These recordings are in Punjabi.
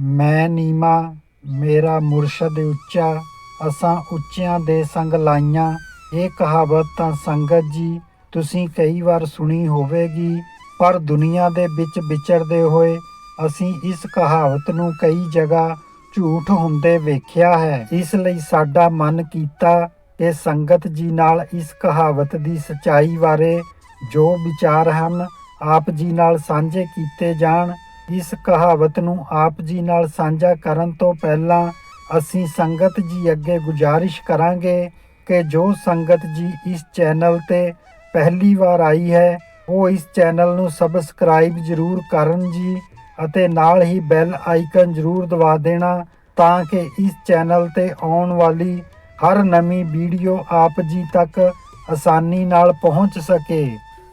ਮੈਂ ਨੀਮਾ, ਮੇਰਾ ਮੁਰਸ਼ਦ ਉੱਚਾ, ਅਸਾਂ ਉੱਚਿਆਂ ਦੇ ਸੰਗ ਲਾਈਆਂ। ਇਹ ਕਹਾਵਤ ਤਾਂ ਸੰਗਤ ਜੀ, ਤੁਸੀਂ ਕਈ ਵਾਰ ਸੁਣੀ ਹੋਵੇਗੀ, ਪਰ ਦੁਨੀਆ ਦੇ ਵਿੱਚ ਵਿਚਰਦੇ ਹੋਏ ਅਸੀਂ ਇਸ ਕਹਾਵਤ ਨੂੰ ਕਈ ਜਗ੍ਹਾ ਝੂਠ ਹੁੰਦੇ ਵੇਖਿਆ ਹੈ। ਇਸ ਲਈ ਸਾਡਾ ਮਨ ਕੀਤਾ ਕਿ ਸੰਗਤ ਜੀ ਨਾਲ ਇਸ ਕਹਾਵਤ ਦੀ ਸਚਾਈ ਬਾਰੇ ਜੋ ਵਿਚਾਰ ਹਨ, ਆਪ ਜੀ ਨਾਲ ਸਾਂਝੇ ਕੀਤੇ ਜਾਣ। ਇਸ ਕਹਾਵਤ ਨੂੰ ਆਪ ਜੀ ਨਾਲ ਸਾਂਝਾ ਕਰਨ ਤੋਂ ਪਹਿਲਾਂ ਅਸੀਂ ਸੰਗਤ ਜੀ ਅੱਗੇ ਗੁਜ਼ਾਰਿਸ਼ ਕਰਾਂਗੇ ਕਿ ਜੋ ਸੰਗਤ ਜੀ ਇਸ ਚੈਨਲ ਤੇ ਪਹਿਲੀ ਵਾਰ ਆਈ ਹੈ, ਉਹ ਇਸ ਚੈਨਲ ਨੂੰ ਸਬਸਕ੍ਰਾਈਬ ਜ਼ਰੂਰ ਕਰਨ ਜੀ ਅਤੇ ਨਾਲ ਹੀ ਬੈਲ ਆਈਕਨ ਜ਼ਰੂਰ ਦਬਾ ਦੇਣਾ ਤਾਂ ਕਿ ਇਸ ਚੈਨਲ ਤੇ ਆਉਣ ਵਾਲੀ ਹਰ ਨਵੀਂ ਵੀਡੀਓ ਆਪ ਜੀ ਤੱਕ ਆਸਾਨੀ ਨਾਲ ਪਹੁੰਚ ਸਕੇ।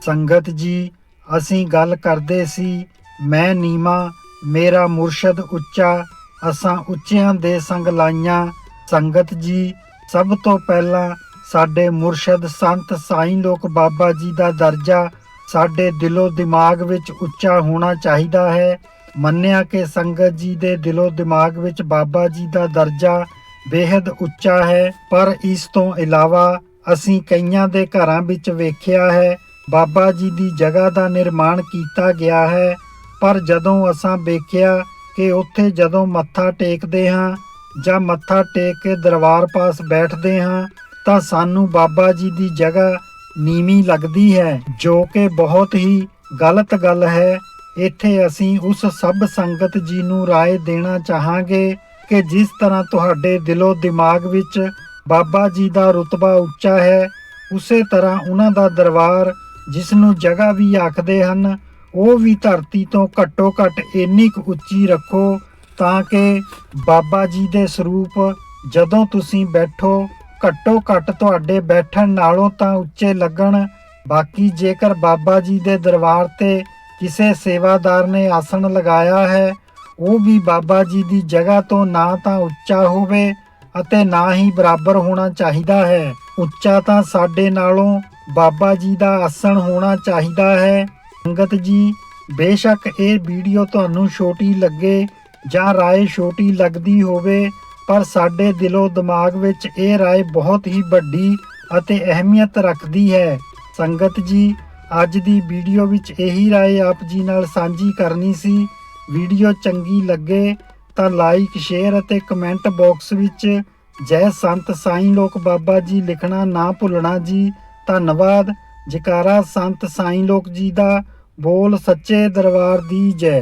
ਸੰਗਤ ਜੀ, ਅਸੀਂ ਗੱਲ ਕਰਦੇ ਸੀ ਮੈਂ ਨੀਮਾ ਮੇਰਾ ਮੁਰਸ਼ਦ ਉੱਚਾ, ਅਸਾਂ ਉੱਚਿਆਂ ਦੇ ਸੰਗ ਲਾਈਆਂ। ਸੰਗਤ ਜੀ, ਸਭ ਤੋਂ ਪਹਿਲਾਂ ਸਾਡੇ ਮੁਰਸ਼ਦ ਸੰਤ ਸਾਈਂ ਲੋਕ ਬਾਬਾ ਜੀ ਦਾ ਦਰਜਾ ਸਾਡੇ ਦਿਲੋਂ ਦਿਮਾਗ ਵਿੱਚ ਉੱਚਾ ਹੋਣਾ ਚਾਹੀਦਾ ਹੈ। ਮੰਨਿਆ ਕਿ ਸੰਗਤ ਜੀ ਦੇ ਦਿਲੋਂ ਦਿਮਾਗ ਵਿੱਚ ਬਾਬਾ ਜੀ ਦਾ ਦਰਜਾ ਬੇहद ਉੱਚਾ ਹੈ, ਪਰ ਇਸ ਤੋਂ ਇਲਾਵਾ ਅਸੀਂ ਕਈਆਂ ਦੇ ਘਰਾਂ ਵਿੱਚ ਵੇਖਿਆ ਹੈ, ਬਾਬਾ ਜੀ ਦੀ ਜਗ੍ਹਾ ਦਾ ਨਿਰਮਾਣ ਕੀਤਾ ਗਿਆ ਹੈ। ਪਰ ਜਦੋਂ ਅਸਾਂ ਵੇਖਿਆ ਕਿ ਉੱਥੇ ਜਦੋਂ ਮੱਥਾ ਟੇਕਦੇ ਹਾਂ ਜਾਂ ਮੱਥਾ ਟੇਕ ਕੇ ਦਰਬਾਰ ਪਾਸ ਬੈਠਦੇ ਹਾਂ, ਤਾਂ ਸਾਨੂੰ ਬਾਬਾ ਜੀ ਦੀ ਜਗ੍ਹਾ ਨੀਵੀਂ ਲੱਗਦੀ ਹੈ, ਜੋ ਕਿ ਬਹੁਤ ਹੀ ਗਲਤ ਗੱਲ ਹੈ। ਇੱਥੇ ਅਸੀਂ ਉਸ ਸਭ ਸੰਗਤ ਜੀ ਨੂੰ ਰਾਏ ਦੇਣਾ ਚਾਹਾਂਗੇ ਕਿ ਜਿਸ ਤਰ੍ਹਾਂ ਤੁਹਾਡੇ ਦਿਲੋ ਦਿਮਾਗ ਵਿੱਚ ਬਾਬਾ ਜੀ ਦਾ ਰਤਬਾ ਉੱਚਾ ਹੈ, ਉਸੇ ਤਰ੍ਹਾਂ ਉਹਨਾਂ ਦਾ ਦਰਬਾਰ ਜਿਸ ਨੂੰ ਜਗ੍ਹਾ ਵੀ ਆਖਦੇ ਹਨ ਉਹ ਵੀ ਧਰਤੀ ਤੋਂ ਘੱਟੋ ਘੱਟ ਇੰਨੀ ਕੁ ਉੱਚੀ ਰੱਖੋ ਤਾਂ ਕਿ ਬਾਬਾ ਜੀ ਦੇ ਸਰੂਪ ਜਦੋਂ ਤੁਸੀਂ ਬੈਠੋ, ਘੱਟੋ ਘੱਟ ਤੁਹਾਡੇ ਬੈਠਣ ਨਾਲੋਂ ਤਾਂ ਉੱਚੇ ਲੱਗਣ। ਬਾਕੀ ਜੇਕਰ ਬਾਬਾ ਜੀ ਦੇ ਦਰਬਾਰ ਤੇ ਕਿਸੇ ਸੇਵਾਦਾਰ ਨੇ ਆਸਣ ਲਗਾਇਆ ਹੈ, ਉਹ ਵੀ ਬਾਬਾ ਜੀ ਦੀ ਜਗ੍ਹਾ ਤੋਂ ਨਾ ਤਾਂ ਉੱਚਾ ਹੋਵੇ ਅਤੇ ਨਾ ਹੀ ਬਰਾਬਰ ਹੋਣਾ ਚਾਹੀਦਾ ਹੈ। ਉੱਚਾ ਤਾਂ ਸਾਡੇ ਨਾਲੋਂ ਬਾਬਾ ਜੀ ਦਾ ਆਸਣ ਹੋਣਾ ਚਾਹੀਦਾ ਹੈ। ਸੰਗਤ ਜੀ, ਬੇਸ਼ੱਕ ਇਹ ਵੀਡੀਓ ਤੁਹਾਨੂੰ ਛੋਟੀ ਲੱਗੇ ਜਾਂ ਰਾਏ ਛੋਟੀ ਲੱਗਦੀ ਹੋਵੇ, ਪਰ ਸਾਡੇ ਦਿਲੋਂ ਦਿਮਾਗ ਵਿੱਚ ਇਹ ਰਾਏ ਬਹੁਤ ਹੀ ਵੱਡੀ ਅਤੇ ਅਹਿਮੀਅਤ ਰੱਖਦੀ ਹੈ। ਸੰਗਤ ਜੀ, ਅੱਜ ਦੀ ਵੀਡੀਓ ਵਿੱਚ ਇਹੀ ਰਾਏ ਆਪ ਜੀ ਨਾਲ ਸਾਂਝੀ ਕਰਨੀ ਸੀ। ਵੀਡੀਓ ਚੰਗੀ ਲੱਗੇ ਤਾਂ ਲਾਈਕ, ਸ਼ੇਅਰ ਅਤੇ ਕਮੈਂਟ ਬਾਕਸ ਵਿੱਚ ਜੈ ਸੰਤ ਸਾਈਂ ਲੋਕ ਬਾਬਾ ਜੀ ਲਿਖਣਾ ਨਾ ਭੁੱਲਣਾ ਜੀ। ਧੰਨਵਾਦ। ਜਕਾਰਾ ਸੰਤ ਸਾਈਂ ਲੋਕ ਜੀ ਦਾ ਬੋਲ ਸੱਚੇ ਦਰਬਾਰ ਦੀ ਜੈ।